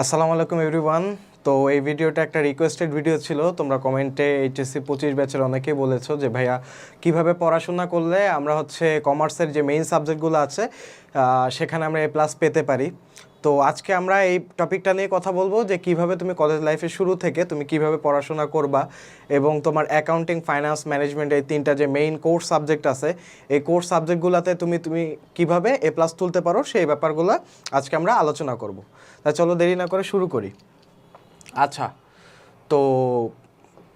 আসসালামু আলাইকুম এভরিওয়ান তো এই ভিডিওটা একটা রিকোয়েস্টেড ভিডিও ছিল। তোমরা কমেন্টে এইচএসসি পঁচিশ ব্যাচের অনেকেই বলেছ যে, ভাইয়া, কীভাবে পড়াশোনা করলে আমরা হচ্ছে কমার্সের যে মেইন সাবজেক্টগুলো আছে সেখানে আমরা এ প্লাস পেতে পারি? তো আজকে আমরা এই টপিকটা নিয়ে কথা বলব যে কীভাবে তুমি কলেজ লাইফের শুরু থেকে তুমি কীভাবে পড়াশোনা করবা এবং তোমার অ্যাকাউন্টিং ফাইন্যান্স ম্যানেজমেন্ট এই তিনটা যে মেইন কোর্স সাবজেক্ট আছে, এই কোর্স সাবজেক্টগুলোতে তুমি তুমি কীভাবে এ প্লাস তুলতে পারো সেই ব্যাপারগুলো আজকে আমরা আলোচনা করব। তাই চলো দেরি না করে শুরু করি। আচ্ছা তো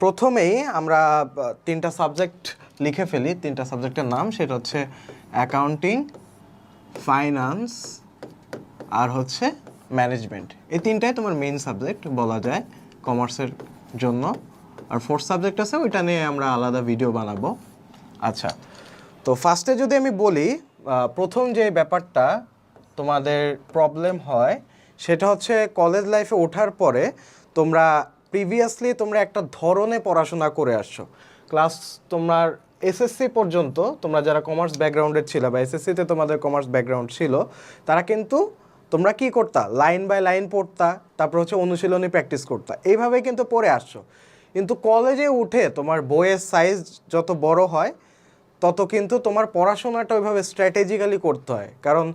প্রথমেই আমরা তিনটা সাবজেক্ট লিখে ফেলি। তিনটা সাবজেক্টের নাম, সেটা হচ্ছে অ্যাকাউন্টিং ফাইন্যান্স আর হচ্ছে ম্যানেজমেন্ট এই তিনটাই তোমার মেইন সাবজেক্ট বলা যায় কমার্সের জন্য। আর ফোর্থ সাবজেক্ট আছে, ওইটা নিয়ে আমরা আলাদা ভিডিও বানাবো। আচ্ছা তো ফার্স্টে যদি আমি বলি প্রথম যে ব্যাপারটা তোমাদের প্রবলেম হয়, সেটা হচ্ছে কলেজ লাইফে ওঠার পরে তোমরা প্রিভিয়াসলি তোমরা একটা ধরনে পড়াশোনা করে আসছো। ক্লাস তোমার এসএসসি পর্যন্ত তোমরা যারা কমার্স ব্যাকগ্রাউন্ডের ছিল বা এসএসসিতে তোমাদের কমার্স ব্যাকগ্রাউন্ড ছিল, তারা কিন্তু তোমরা কি করতা? লাইন বাই লাইন পড়তা, তারপর হচ্ছে অনুশীলনী প্র্যাকটিস করতা। এইভাবে কিন্তু পড়ে আসছো। কিন্তু কলেজে উঠে তোমার বইয়ের সাইজ যত বড় হয়, তত কিন্তু তোমার পড়াশোনাটা ওইভাবে স্ট্র্যাটেজিক্যালি করতে হয়। কারণ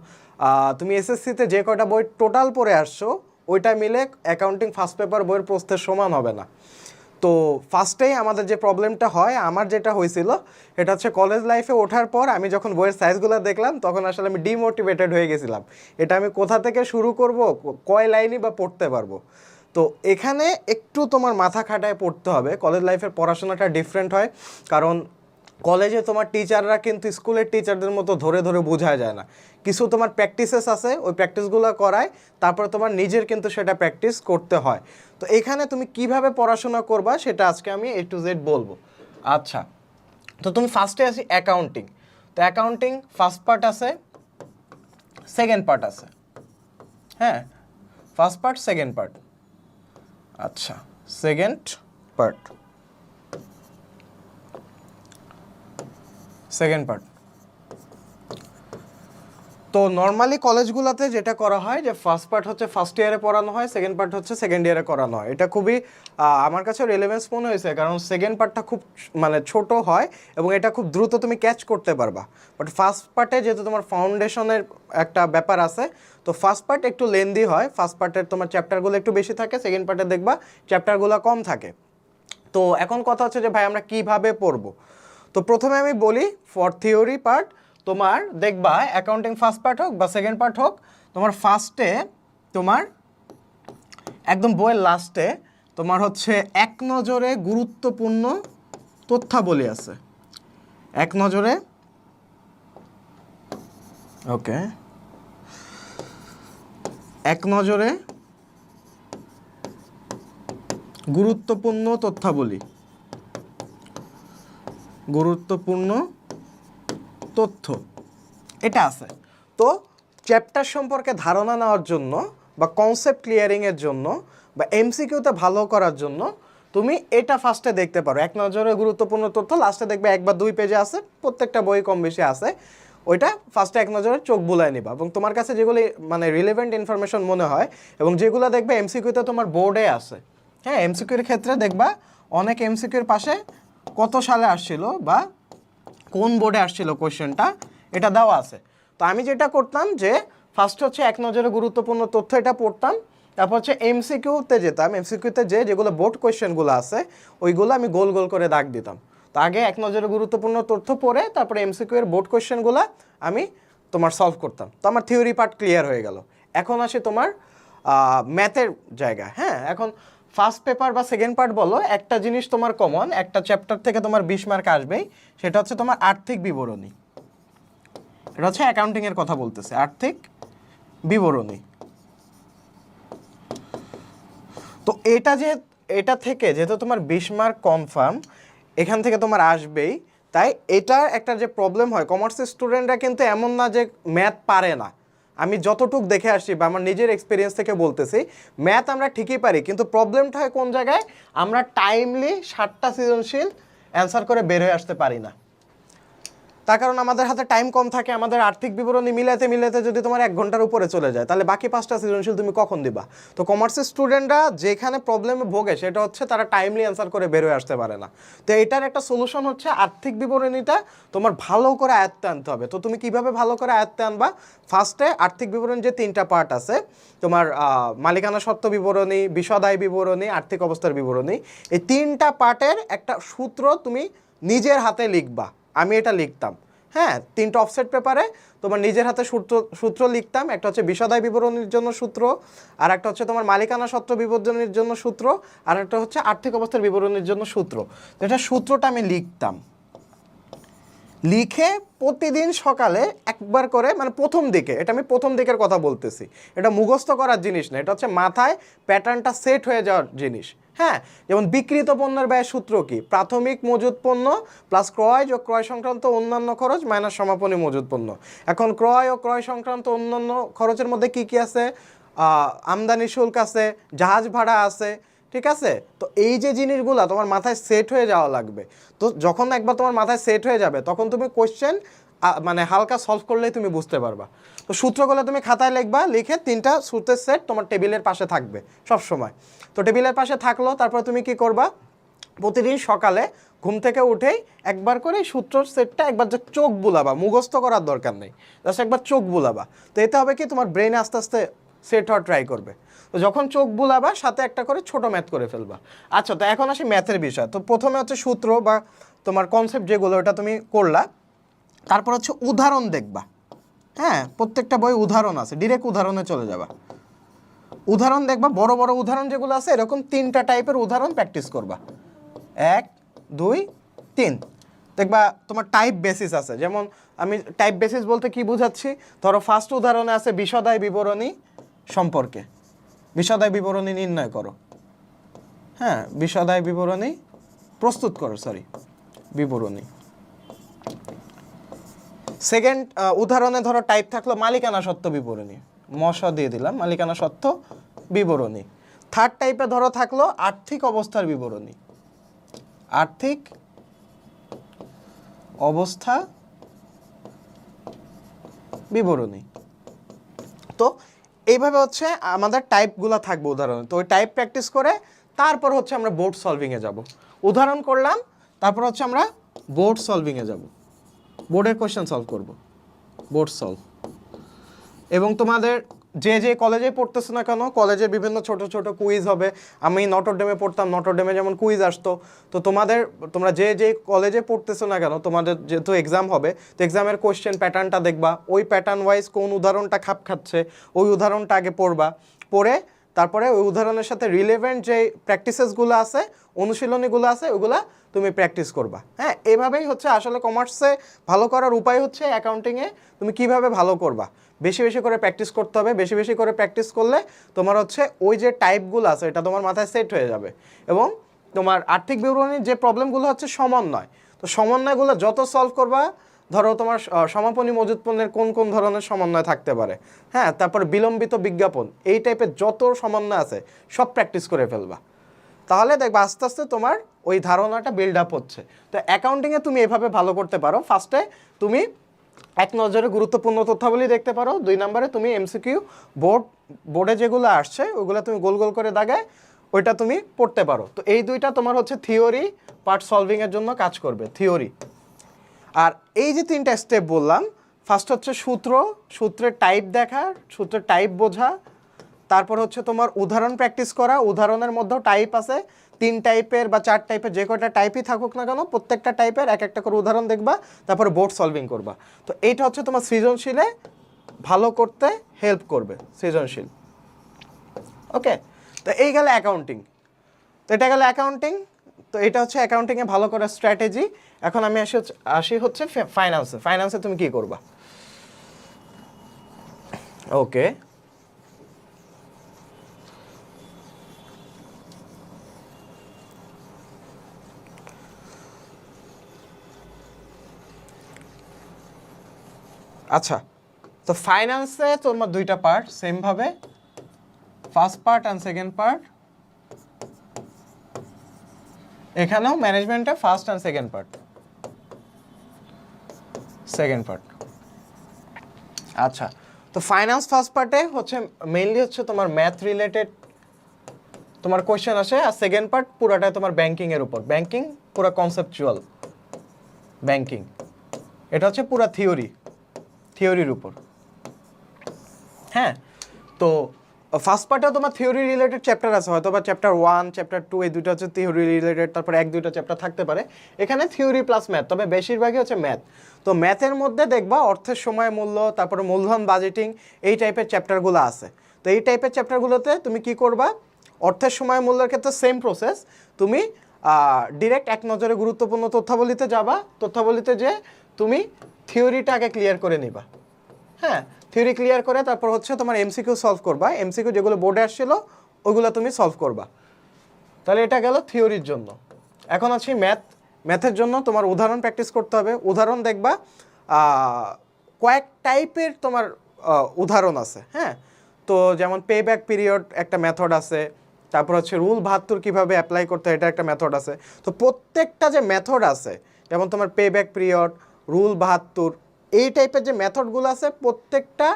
তুমি এসএসসিতে যে কয়টা বই টোটাল পড়ে আসছো, ওইটা মিলে অ্যাকাউন্টিং ফার্স্ট পেপার বইয়ের প্রস্থের সমান হবে না। তো ফার্স্টেই আমাদের যে প্রবলেমটা হয়, আমার যেটা হয়েছিল এটা হচ্ছে কলেজ লাইফে ওঠার পর আমি যখন বইয়ের সাইজগুলো দেখলাম, তখন আসলে আমি ডিমোটিভেটেড হয়ে গেছিলাম। এটা আমি কোথা থেকে শুরু করব, কয় লাইনই বা পড়তে পারব? তো এখানে একটু তোমার মাথা খাটায় পড়তে হবে। কলেজ লাইফের পড়াশোনাটা ডিফারেন্ট হয়। কারণ কলেজে তোমার টিচাররা কিন্তু স্কুলের টিচারদের মতো ধরে ধরে বোঝা যায় না। কিছু তোমার প্র্যাকটিসেস আছে, ওই প্র্যাকটিসগুলো করায়, তারপরে তোমার নিজের কিন্তু সেটা প্র্যাকটিস করতে হয়। তো এখানে তুমি কীভাবে পড়াশোনা করবা সেটা আজকে আমি এ টু জেড বলব। আচ্ছা তো তুমি ফার্স্টে আসি অ্যাকাউন্টিং তো অ্যাকাউন্টিং ফার্স্ট পার্ট আছে সেকেন্ড পার্ট আছে। হ্যাঁ ফার্স্ট পার্ট সেকেন্ড পার্ট আচ্ছা সেকেন্ড পার্ট সেকেন্ড পার্ট। তো নর্মালি কলেজগুলোতে যেটা করা হয় যে ফার্স্ট পার্ট হচ্ছে ফার্স্ট ইয়ারে পড়ানো হয় সেকেন্ড পার্ট হচ্ছে সেকেন্ড ইয়ারে করানো হয়। এটা খুবই আমার কাছে রেলেভেন্স মনে হয়েছে, কারণ সেকেন্ড পার্টটা খুব মানে ছোট হয় এবং এটা খুব দ্রুত তুমি ক্যাচ করতে পারবা। বাট ফার্স্ট পার্টে যেহেতু তোমার ফাউন্ডেশনের একটা ব্যাপার আছে, তো ফার্স্ট পার্ট একটু লেন্দি হয়। ফার্স্ট পার্টের তোমার চ্যাপ্টারগুলো একটু বেশি থাকে সেকেন্ড পার্টে দেখবা চ্যাপ্টারগুলো কম থাকে। তো এখন কথা হচ্ছে যে ভাই আমরা কীভাবে পড়ব? তো প্রথমে আমি বলি ফর থিওরি পার্ট তোমার দেখবা অ্যাকাউন্টিং ফার্স্ট পার্ট হোক বা সেকেন্ড পার্ট হোক, তোমার ফার্স্টে তোমার একদম বইয়ের লাস্টে তোমার হচ্ছে এক নজরে গুরুত্বপূর্ণ তথ্যাবলী আছে। এক নজরে ওকে। এক নজরে গুরুত্বপূর্ণ তথ্যাবলী। গুরুত্বপূর্ণ তথ্য। এটা আছে। তো চ্যাপ্টার সম্পর্কে ধারণা নেওয়ার জন্য বা কনসেপ্ট ক্লিয়ারিংয়ের জন্য বা এমসিকিউতে ভালো করার জন্য তুমি এটা ফার্স্টে দেখতে পারো। এক নজরে গুরুত্বপূর্ণ তথ্য লাস্টে দেখবে এক বা দুই পেজে আছে, প্রত্যেকটা বই কম বেশি আছে। ওইটা ফার্স্টে এক নজরে চোখ বুলায় নিবা এবং তোমার কাছে যেগুলি মানে রিলেভেন্ট ইনফরমেশন মনে হয় এবং যেগুলো দেখবে এমসিকিউতে তোমার বোর্ডে আছে। হ্যাঁ এমসিকিউর ক্ষেত্রে দেখবা অনেক এমসিকিউর পাশে কত সালে আসছিল বা কোন বোর্ডে আসছিল কোয়েশ্চেনটা এটা দেওয়া আছে। তো আমি যেটা করতাম যে ফার্স্ট হচ্ছে এক নজরে গুরুত্বপূর্ণ তথ্য এটা পড়তাম, তারপর হচ্ছে এমসিকিউতে যেতাম। এমসিকিউতে যে যেগুলো বোর্ড কোয়েশ্চেনগুলো আছে, ওইগুলো আমি গোল গোল করে দাগ দিতাম। তো আগে এক নজরে গুরুত্বপূর্ণ তথ্য পড়ে, তারপরে এমসিকিউ এর বোর্ড কোয়েশ্চেনগুলো আমি তোমার সলভ করতাম। তো আমার থিওরি পার্ট ক্লিয়ার হয়ে গেল। এখন আসে তোমার ম্যাথের জায়গা হ্যাঁ? এখন ফার্স্ট পেপার বা সেকেন্ড পার্ট বলো, একটা জিনিস তোমার কমন একটা চ্যাপ্টার থেকে তোমার বিশ মার্ক আসবেই, সেটা হচ্ছে তোমার আর্থিক বিবরণী। এটা হচ্ছে অ্যাকাউন্টিং এর কথা বলতেছে, আর্থিক বিবরণী। তো এটা যে, এটা থেকে যেহেতু তোমার বিশ মার্ক কনফার্ম এখান থেকে তোমার আসবেই, তাই এটা একটা যে প্রবলেম হয় কমার্সের স্টুডেন্টরা কিন্তু এমন না যে ম্যাথ পারে না। আমি যতটুক দেখে আসছি বা আমার নিজের এক্সপিরিয়েন্স থেকে বলতেছি ম্যাথ আমরা ঠিকই পারি, কিন্তু প্রবলেমটা হয় কোন জায়গায়? আমরা টাইমলি সাতটা সৃজনশীল অ্যান্সার করে বের হয়ে আসতে পারি না। তার কারণ আমাদের হাতে টাইম কম থাকে, আমাদের আর্থিক বিবরণী মিলাতে মিলাতে যদি তোমার এক ঘণ্টার উপরে চলে যায়, তাহলে বাকি পাঁচটা সৃজনশীল তুমি কখন দিবা? তো কমার্সের স্টুডেন্টরা যেখানে প্রবলেমে ভোগে, সেটা হচ্ছে তারা টাইমলি অ্যান্সার করে বেরোয় আসতে পারে না। তো এটার একটা সলিউশন হচ্ছে আর্থিক বিবরণীটা তোমার ভালো করে আয়ত্তে আনতে হবে। তো তুমি কীভাবে ভালো করে আয়ত্তে আনবা? ফার্স্টে আর্থিক বিবরণী যে তিনটা পার্ট আছে, তোমার মালিকানা সত্ত্ব বিবরণী বিশদায় বিবরণী, আর্থিক অবস্থার বিবরণী, এই তিনটা পার্টের একটা সূত্র তুমি নিজের হাতে লিখবা। আমি এটা লিখতাম। হ্যাঁ তিনটা অফসেট পেপারে তোমার নিজের হাতে সূত্র সূত্র লিখতাম, একটা হচ্ছে বিষদায় বিবরণের জন্য সূত্র, আর একটা হচ্ছে তোমার মালিকানা সত্ত্ব বিবরণের জন্য সূত্র, আর একটা হচ্ছে আর্থিক অবস্থার বিবরণের জন্য সূত্র। তো এটা সূত্রটা আমি লিখতাম। লিখে প্রতিদিন সকালে একবার করে মানে প্রথম দিকে, এটা আমি প্রথম দিকের কথা বলতেছি। এটা মুখস্থ করার জিনিস না, এটা হচ্ছে মাথায় প্যাটার্নটা সেট হয়ে যাওয়ার জিনিস। হ্যাঁ যেমন বিক্রিত পণ্যের ব্যয় সূত্র কি? প্রাথমিক মজুদ পণ্য প্লাস ক্রয় ও ক্রয় সংক্রান্ত অন্যান্য খরচ মাইনাস সমাপনী মজুদ পণ্য। এখন ক্রয় ও ক্রয় সংক্রান্ত অন্যান্য খরচের মধ্যে কি কি আছে? আমদানি শুল্ক আছে, জাহাজ ভাড়া আছে ঠিক আছে? তো এই যে জিনিসগুলো তোমার মাথায় সেট হয়ে যাওয়া লাগবে। তো যখন একবার তোমার মাথায় সেট হয়ে যাবে, তখন তুমি কোশ্চেন মানে হালকা সলভ করলেই তুমি বুঝতে পারবা। তো সূত্রগুলো তুমি খাতায় লিখবা, লিখে তিনটা সূত্রের সেট তোমার টেবিলের পাশে থাকবে সব সময় তো টেবিলের পাশে থাকল, তারপর তুমি কি করবা? প্রতিদিন সকালে ঘুম থেকে উঠেই একবার করে সূত্রর সেটটা একবার যে চোখ বুলাবা, মুখস্থ করার দরকার নেই। জাস্ট একবার চোখ বুলাবা। তো এতে হবে কি? তোমার ব্রেন আস্তে আস্তে সেট হওয়ার ট্রাই করবে। তো যখন চোখ বুলাবা, সাথে একটা করে ছোট ম্যাথ করে ফেলবা। আচ্ছা তো এখন আসি ম্যাথের বিষয়। তো প্রথমে হচ্ছে সূত্র বা তোমার কনসেপ্ট যেগুলো, ওটা তুমি করলা। তারপর হচ্ছে উদাহরণ দেখবা। হ্যাঁ প্রত্যেকটা বই উদাহরণ আছে ডিরেক্ট উদাহরণে চলে যাবা। উদাহরণ দেখবা, বড় বড় উদাহরণ যেগুলো আছে, এরকম তিনটা টাইপের উদাহরণ প্র্যাকটিস করবা। এক, দুই, তিন। দেখবা, তোমার টাইপ বেসিস আছে। যেমন আমি টাইপ বেসিস বলতে কি বুঝাচ্ছি? ধরো ফার্স্ট উদাহরণে আছে বিশদায় বিবরণী সম্পর্কে। বিশদায় বিবরণী নির্ণয় করো। হ্যাঁ বিশদায় বিবরণী প্রস্তুত করো সরি বিবরণী। সেকেন্ড উদাহরণে ধরো টাইপ থাকল মালিকানা সত্ত্ব বিবরণী। মশা দিয়ে দিলাম, মালিকানা সত্ত্ব বিবরণী। থার্ড টাইপে ধরো থাকল আর্থিক অবস্থার বিবরণী। আর্থিক অবস্থা বিবরণী। তো এইভাবে হচ্ছে আমাদের টাইপগুলো থাকবে উদাহরণ। তো ওই টাইপ প্র্যাকটিস করে তারপর হচ্ছে আমরা বোর্ড সলভিংয়ে যাব। উদাহরণ করলাম, তারপর হচ্ছে আমরা বোর্ড সলভিংয়ে যাব। বোর্ডের কোয়েশ্চেন সলভ করব। বোর্ড সলভ এবং তোমাদের যে যে কলেজে পড়তেছো না কেন কলেজে বিভিন্ন ছোট ছোট কুইজ হবে। আমি নটরডেমে পড়তাম নটরডেমে যেমন কুইজ আসতো। তো তোমাদের, তোমরা যে যে কলেজে পড়তেছো না কেন, তোমাদের যেহেতু এক্সাম হবে, তো এক্সামের কোয়েশ্চেন প্যাটার্নটা দেখবা। ওই প্যাটার্ন ওয়াইজ কোন উদাহরণটা খাপ খাচ্ছে, ওই উদাহরণটা আগে পড়বা। পড়ে তারপরে ওই উদাহরণের সাথে রিলেভেন্ট যে প্র্যাকটিসেসগুলো আছে অনুশীলনীগুলো আছে, ওগুলা তুমি প্র্যাকটিস করবা। হ্যাঁ এভাবেই হচ্ছে আসলে কমার্সে ভালো করার উপায় হচ্ছে অ্যাকাউন্টিংয়ে তুমি কীভাবে ভালো করবা। বেশি বেশি করে প্র্যাকটিস করতে হবে, বেশি বেশি করে প্র্যাকটিস করলে তোমার হচ্ছে ওই যে টাইপগুলো আছে, এটা তোমার মাথায় সেট হয়ে যাবে। এবং তোমার আর্থিক বিবরণীর যে প্রবলেমগুলো হচ্ছে সমন্বয়। তো সমন্বয়গুলো যত সলভ করবা, ধরো তোমার সমাপনী মজুদ পণ্যের কোন কোন ধরনের সমন্বয় থাকতে পারে। হ্যাঁ তারপর বিলম্বিত বিজ্ঞাপন, এই টাইপের যত সমন্বয় আছে, সব প্র্যাকটিস করে ফেলবা। তাহলে দেখবে আস্তে আস্তে তোমার ওই ধারণাটা বিল্ড আপ হচ্ছে। তো অ্যাকাউন্টিংয়ে তুমি এভাবে ভালো করতে পারো। ফার্স্টে তুমি এক নজরে গুরুত্বপূর্ণ তথ্যাবলী দেখতে পারো। দুই নম্বরে তুমি এমসিকিউ বোর্ড বোর্ডে যেগুলো আসছে, ওগুলো তুমি গোল গোল করে দাগায় ওইটা তুমি পড়তে পারো। তো এই দুইটা তোমার হচ্ছে থিওরি পার্ট সলভিংয়ের জন্য কাজ করবে থিওরি আর এই যে তিনটা স্টেপ বললাম ফার্স্ট হচ্ছে সূত্র, সূত্রের টাইপ দেখা, সূত্রের টাইপ বোঝা তারপর হচ্ছে তোমার উদাহরণ প্র্যাকটিস করা, উদাহরণের মধ্যেও টাইপ আছে। তিন টাইপের বা চার টাইপের যে কয়টা টাইপই থাকুক না কেন, প্রত্যেকটা টাইপের এক একটা করে উদাহরণ দেখবা, তারপর বোর্ড সলভিং করবা। তো এইটা হচ্ছে তোমার সৃজনশীলে ভালো করতে হেল্প করবে, সৃজনশীল। ওকে তো এই গেল অ্যাকাউন্টিং তো এটা গেল অ্যাকাউন্টিং তো এটা হচ্ছে অ্যাকাউন্টিংয়ে ভালো করার স্ট্র্যাটেজি এখন আমি আসি আসি হচ্ছে ফাইন্যান্সে ফাইন্যান্সে তুমি কি করবা? ওকে আচ্ছা তো ফাইন্যান্সে তোমার দুইটা পার্ট সেমভাবে first part and second part এখানেও ম্যানেজমেন্টে first and second part second part আচ্ছা তো ফাইন্যান্স ফার্স্ট পার্টে হচ্ছে মেইনলি হচ্ছে তোমার ম্যাথ রিলেটেড তোমার কোয়েশ্চেন আসে, আর সেকেন্ড পার্ট পুরাটাই তোমার ব্যাংকিং এর উপর। ব্যাংকিং পুরো কনসেপচুয়াল ব্যাংকিং এটা হচ্ছে পুরো থিওরি থিওরির উপর। হ্যাঁ? তো ফার্স্ট পার্টেও তোমার থিওরি রিলেটেড চ্যাপ্টার আছে হয়তো বা চ্যাপ্টার ওয়ান চ্যাপ্টার টু এই দুটো হচ্ছে থিওরি রিলেটেড তারপর এক, দুইটা চ্যাপ্টার থাকতে পারে। এখানে থিওরি প্লাস ম্যাথ তবে বেশিরভাগই হচ্ছে ম্যাথ তো ম্যাথের মধ্যে দেখবা অর্থের সময়, মূল্য, তারপরে মূলধন বাজেটিং এই টাইপের চ্যাপ্টারগুলো আছে। তো এই টাইপের চ্যাপ্টারগুলোতে তুমি কি করবা? অর্থের সময়, মূল্যের ক্ষেত্রে সেম প্রসেস তুমি ডিরেক্ট এক নজরে গুরুত্বপূর্ণ তথ্যাবলিতে যাবা। তথ্যাবলিতে যে তুমি থিওরিটা আগে ক্লিয়ার করে নিবা। হ্যাঁ থিওরি ক্লিয়ার করে তারপর হচ্ছে তোমার এমসিকিউ সলভ করবা। এমসিকিউ যেগুলো বোর্ডে আসছিল, ওগুলো তুমি সলভ করবা। তাহলে এটা গেল থিওরির জন্য। এখন আছি ম্যাথ ম্যাথের জন্য তোমার উদাহরণ প্র্যাকটিস করতে হবে। উদাহরণ দেখবা কয়েক টাইপের তোমার উদাহরণ আছে হ্যাঁ? তো যেমন পে ব্যাক পিরিয়ড একটা মেথড আছে, তারপর হচ্ছে রুল বাহাত্তর কীভাবে অ্যাপ্লাই করতে হয়, এটা একটা মেথড আছে। তো প্রত্যেকটা যে মেথড আছে, যেমন তোমার পে ব্যাক পিরিয়ড রুল বাহাত্তর। এই টাইপের যে মেথডগুলো আছে, প্রত্যেকটা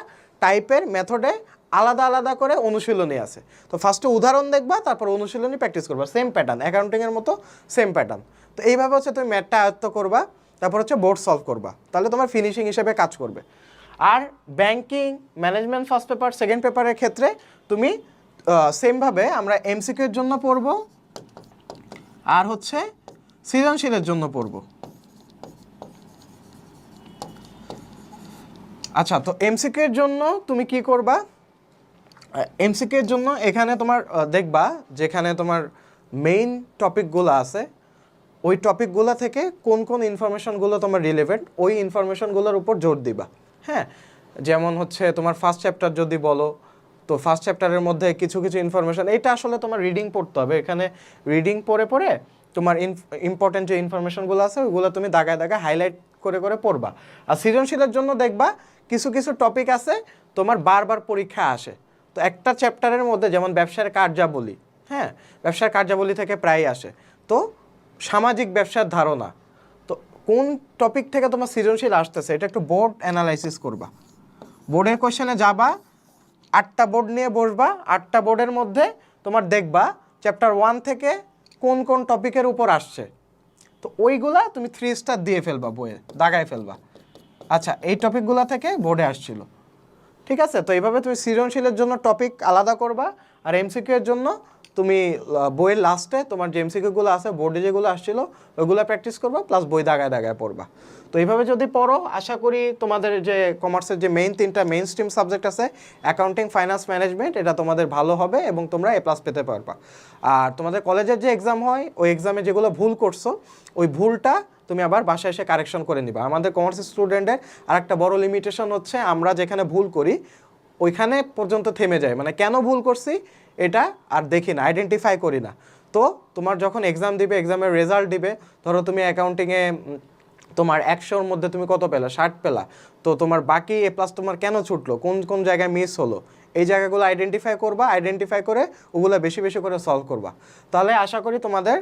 টাইপের মেথডে আলাদা আলাদা করে অনুশীলনী আছে। তো ফার্স্টে উদাহরণ দেখবা, তারপর অনুশীলনী প্র্যাকটিস করবা। সেম প্যাটার্ন অ্যাকাউন্টিংয়ের মতো সেম প্যাটার্ন তো এইভাবে হচ্ছে তুমি ম্যাথটা আয়ত্ত করবা, তারপর হচ্ছে বোর্ড সলভ করবা। তাহলে তোমার ফিনিশিং হিসেবে কাজ করবে। আর banking management first paper second পেপারের ক্ষেত্রে তুমি সেমভাবে আমরা এমসিকিউর জন্য পড়ব, আর হচ্ছে সৃজনশীলের জন্য পড়ব। আচ্ছা তো এমসিকিউ এর জন্য তুমি কি করবা? এমসিকিউ এর জন্য এখানে তোমার দেখবা যেখানে তোমার মেইন টপিকগুলো আছে, ওই টপিকগুলো থেকে কোন কোন ইনফরমেশনগুলো তোমার রিলেভেন্ট ওই ইনফরমেশনগুলোর উপর জোর দিবা। হ্যাঁ? যেমন হচ্ছে তোমার ফার্স্ট চ্যাপ্টার যদি বলো, তো ফার্স্ট চ্যাপ্টারের মধ্যে কিছু কিছু ইনফরমেশন এটা আসলে তোমার রিডিং পড়তে হবে। এখানে রিডিং পড়ে পড়ে তোমার ইম্পর্টেন্ট যে ইনফরমেশনগুলো আছে ওগুলো তুমি দাগায় দাগায় হাইলাইট করে করে পড়বা। আর সৃজনশীলের জন্য দেখবা কিছু কিছু টপিক আছে, তোমার বারবার পরীক্ষা আসে। তো একটা চ্যাপ্টারের মধ্যে যেমন ব্যবসার কার্যাবলী হ্যাঁ? ব্যবসার কার্যাবলী থেকে প্রায় আসে। তো সামাজিক ব্যবসার ধারণা, তো কোন টপিক থেকে তোমার সৃজনশীল আসতেছে এটা একটু বোর্ড অ্যানালাইসিস করবা। বোর্ডের কোয়েশনে যাবা, আটটা বোর্ড নিয়ে বসবা, আটটা বোর্ডের মধ্যে তোমার দেখবা চ্যাপ্টার ওয়ান থেকে কোন কোন টপিকের উপর আসছে। তো ওইগুলা তুমি থ্রি স্টার দিয়ে ফেলবা, বইয়ে দাগায় ফেলবা। আচ্ছা এই টপিকগুলো থেকে বোর্ডে আসছিল। ঠিক আছে? তো এইভাবে তুমি সৃজনশীলের জন্য টপিক আলাদা করবা আর এমসিকিউ এর জন্য তুমি বইয়ের লাস্টে তোমার যে এমসিকিউগুলো আছে বোর্ডে যেগুলো আসছিল ওইগুলো প্র্যাকটিস করবা প্লাস বই দাগায় দাগায় পড়বা। তো এইভাবে যদি পড়ো, আশা করি তোমাদের যে কমার্সের যে মেইন তিনটা মেইন স্ট্রিম সাবজেক্ট আছে অ্যাকাউন্টিং ফাইন্যান্স ম্যানেজমেন্ট এটা তোমাদের ভালো হবে এবং তোমরা এ প্লাস পেতে পারবা। আর তোমাদের কলেজের যে এক্সাম হয়, ওই এক্সামে যেগুলো ভুল করছ, ওই ভুলটা তুমি আবার বাসায় এসে কারেকশন করে নিবা। আমাদের কমার্স স্টুডেন্টের আর একটা বড় লিমিটেশন হচ্ছে, আমরা যেখানে ভুল করি, ওইখানে পর্যন্ত থেমে যায়। মানে কেন ভুল করছি? এটা আর দেখি না আইডেন্টিফাই করি না। তো তোমার যখন এক্সাম দিবে এক্সামের রেজাল্ট দিবে, ধরো তুমি অ্যাকাউন্টিংয়ে তোমার একশোর মধ্যে তুমি কত পেলা? ষাট পেলা। তো তোমার বাকি এ প্লাস তোমার কেন ছুটলো? কোন কোন জায়গায় মিস হলো? এই জায়গাগুলো আইডেন্টিফাই করবা আইডেন্টিফাই করে ওগুলো বেশি বেশি করে সলভ করবা। তাহলে আশা করি তোমাদের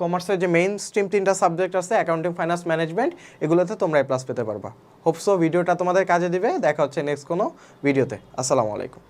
কমার্সের যে মেইন স্ট্রিম তিনটা সাবজেক্ট আছে অ্যাকাউন্টিং ফাইন্যান্স ম্যানেজমেন্ট এগুলোতে তোমরা এ প্লাস পেতে পারবা। হোপসো ভিডিওটা তোমাদের কাজে দিবে। দেখা হচ্ছে নেক্সট কোনো ভিডিওতে আসসালামু আলাইকুম।